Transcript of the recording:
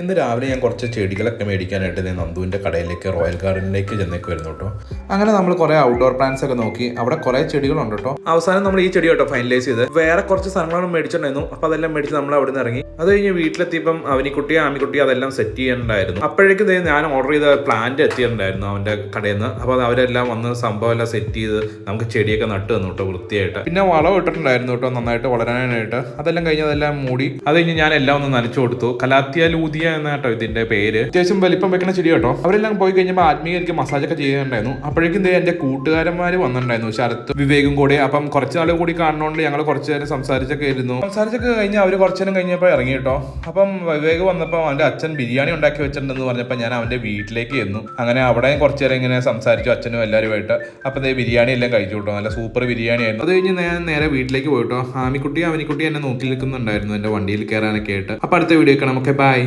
ഇന്ന് രാവിലെ ഞാൻ കുറച്ച് ചെടികളൊക്കെ മേടിക്കാനായിട്ട് ഞാൻ നന്ദുവിന്റെ കടയിലേക്ക് റോയൽ ഗാർഡനിലേക്ക് ചെന്നേക്ക് വരുന്നു കേട്ടോ. അങ്ങനെ നമ്മൾ കുറേ ഔട്ട്ഡോർ പ്ലാന്റ്സ് ഒക്കെ നോക്കി. അവിടെ കുറേ ചെടികളുണ്ട് കേട്ടോ. അവസാനം നമ്മൾ ഈ ചെടി കേട്ടോ ഫൈനലൈസ് ചെയ്ത്. വേറെ കുറച്ച് സാധനങ്ങളും മേടിച്ചിട്ടുണ്ടായിരുന്നു. അപ്പോൾ അതെല്ലാം മേടിച്ച് നമ്മൾ അവിടെ നിന്ന് ഇറങ്ങി. അത് കഴിഞ്ഞ് വീട്ടിലെത്തിയപ്പം അവനിക്കുട്ടി ആമിക്കുട്ടി അതെല്ലാം സെറ്റ് ചെയ്യാനുണ്ടായിരുന്നു അപ്പോഴേക്കും ഞാൻ ഓർഡർ ചെയ്ത പ്ലാന്റ് എത്തിയിട്ടുണ്ടായിരുന്നു അവന്റെ കടയിൽ നിന്ന് അപ്പോൾ അവരെല്ലാം വന്ന് സംഭവം എല്ലാം സെറ്റ് ചെയ്ത് നമുക്ക് ചെടിയൊക്കെ നട്ട് തന്നു കേട്ടോ വൃത്തിയായിട്ട്. പിന്നെ വളം ഇട്ടിട്ടുണ്ടായിരുന്നു കേട്ടോ നന്നായിട്ട് വളരാനായിട്ട്. അതെല്ലാം കഴിഞ്ഞ് അതെല്ലാം മൂടി. അത് കഴിഞ്ഞ് ഞാൻ എല്ലാം ഒന്ന് നനച്ചു കൊടുത്തു. കലാത്തിയ ലൂതിയ എന്ന കേട്ടോ ഇതിന്റെ പേര്. അത്യാവശ്യം വലിപ്പം വെക്കുന്ന ചെടി കേട്ടോ അവരെല്ലാം പോയി കഴിഞ്ഞപ്പോൾ ആത്മീയ എനിക്ക് മസാജ് ഒക്കെ ചെയ്യുന്നുണ്ടായിരുന്നു. അപ്പോഴേക്കും ദേ എന്റെ കൂട്ടുകാരന്മാർ വന്നിട്ടുണ്ടായിരുന്നു. ശരത്ത് വിവേകും കൂടി. അപ്പം കുറച്ച് നാൾ കൂടി കാണുന്നതുകൊണ്ട് ഞങ്ങൾ കുറച്ച് നേരം സംസാരിച്ചൊക്കെ ഇരുന്നു സംസാരിച്ചൊക്കെ കഴിഞ്ഞ് അവർ കുറച്ച് നേരം കഴിഞ്ഞപ്പോൾ ഇറങ്ങി കേട്ടോ അപ്പം വിവേക് വന്നപ്പോൾ അവന്റെ അച്ഛൻ ബിരിയാണി ഉണ്ടാക്കി വെച്ചിട്ടുണ്ടെന്ന് പറഞ്ഞപ്പോൾ ഞാൻ അവന്റെ വീട്ടിലേക്ക് ചെന്നു. അങ്ങനെ അവിടെ കുറച്ച് നേരം ഇങ്ങനെ സംസാരിച്ചു അച്ഛനും എല്ലാവരുമായിട്ട് അപ്പം ദേ ബിരിയാണി എല്ലാം കഴിച്ചു കേട്ടോ നല്ല സൂപ്പർ ബിരിയാണി ആയിരുന്നു. അത് കഴിഞ്ഞ് ഞാൻ നേരെ വീട്ടിലേക്ക് പോയിട്ടോ ആമിക്കുട്ടി അവനിക്കുട്ടി എന്നെ നോക്കി നിൽക്കുന്നുണ്ടായിരുന്നു എന്റെ വണ്ടിയിൽ കയറാനൊക്കെ ആയിട്ട്. അപ്പോൾ അടുത്ത വീഡിയോ കാണാം. നമുക്ക് ബൈ